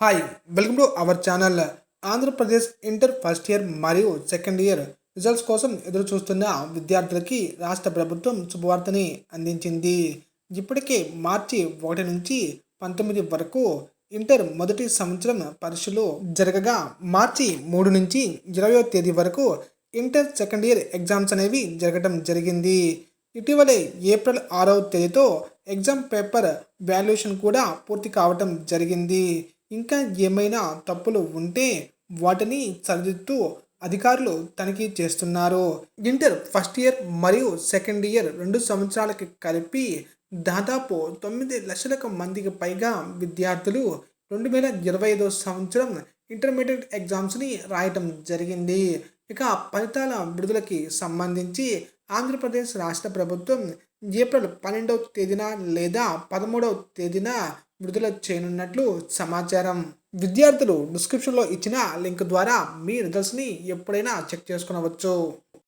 Hi welcome to our channel Andhra Pradesh inter first year మరియు second year results కోసం ఎదురు చూస్తున్న విద్యార్థులకి రాష్ట్ర ప్రభుత్వం శుభవార్తని అందించింది. ఇప్పటికే మార్చి ఒకటి నుంచి పంతొమ్మిది వరకు ఇంటర్ మొదటి సంవత్సరం పరీక్షలు జరగగా మార్చి మూడు నుంచి ఇరవయో తేదీ వరకు ఇంటర్ సెకండ్ ఇయర్ ఎగ్జామ్స్ అనేవి జరగడం జరిగింది. ఇటీవలే ఏప్రిల్ ఆరవ తేదీతో ఎగ్జామ్ పేపర్ వాల్యుయేషన్ కూడా పూర్తి కావటం జరిగింది. ఇంకా ఏమైనా తప్పులు ఉంటే వాటిని సరిదిద్దుతూ అధికారులు తనిఖీ చేస్తున్నారు. ఇంటర్ ఫస్ట్ ఇయర్ మరియు సెకండ్ ఇయర్ రెండు సంవత్సరాలకి కలిపి దాదాపు తొమ్మిది లక్షలకు మందికి పైగా విద్యార్థులు రెండు వేల ఇరవై ఐదో సంవత్సరం ఇంటర్మీడియట్ ఎగ్జామ్స్ని రాయటం జరిగింది. ఇక ఫలితాల విడుదలకి సంబంధించి ఆంధ్రప్రదేశ్ రాష్ట్ర ప్రభుత్వం ఏప్రిల్ పన్నెండవ తేదీన లేదా పదమూడవ తేదీన విడుదల చేయనున్నట్లు సమాచారం. విద్యార్థులు డిస్క్రిప్షన్లో ఇచ్చిన లింక్ ద్వారా మీ రిజల్ట్స్ని ఎప్పుడైనా చెక్ చేసుకోవచ్చు